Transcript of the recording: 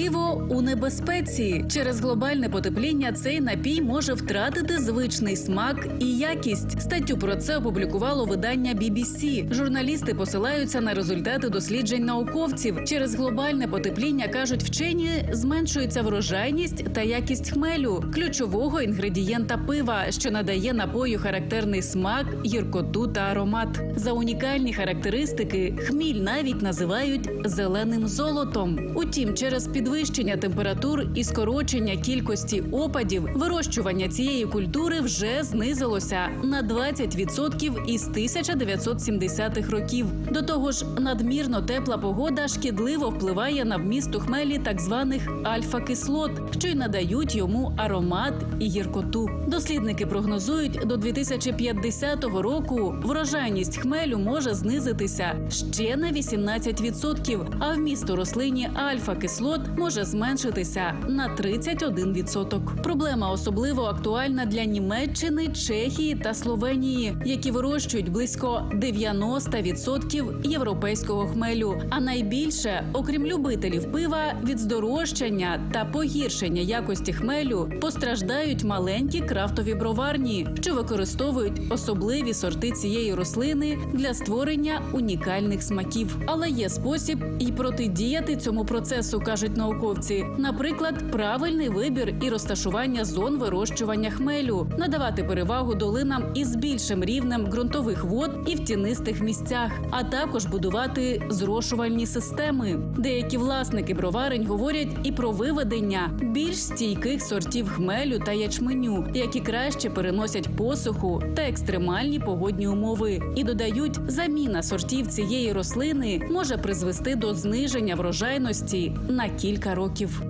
Пиво у небезпеці через глобальне потепління цей напій може втратити звичний смак і якість. Статтю про це опублікувало видання BBC. Журналісти посилаються на результати досліджень науковців. Через глобальне потепління кажуть вчені, зменшується врожайність та якість хмелю, ключового інгредієнта пива, що надає напою характерний смак, гіркоту та аромат. За унікальні характеристики хміль навіть називають зеленим золотом. Утім, через підвищення температур і скорочення кількості опадів, вирощування цієї культури вже знизилося на 20% із 1970-х років. До того ж, надмірно тепла погода шкідливо впливає на вміст хмелі так званих альфа-кислот, що й надають йому аромат і гіркоту. Дослідники прогнозують, до 2050 року врожайність хмелю може знизитися ще на 18%, а вміст у рослині альфа-кислот може зменшитися на 31%. Проблема особливо актуальна для Німеччини, Чехії та Словенії, які вирощують близько 90% європейського хмелю. А найбільше, окрім любителів пива, від здорожчання та погіршення якості хмелю постраждають маленькі крафтові броварні, що використовують особливі сорти цієї рослини для створення унікальних смаків. Але є спосіб і протидіяти цьому процесу, кажуть науковці. Наприклад, правильний вибір і розташування зон вирощування хмелю, надавати перевагу долинам із більшим рівнем ґрунтових вод і в тінистих місцях, а також будувати зрошувальні системи. Деякі власники броварень говорять і про виведення більш стійких сортів хмелю та ячменю, які краще переносять посуху та екстремальні погодні умови. І додають, заміна сортів цієї рослини може призвести до зниження врожайності на кілька років.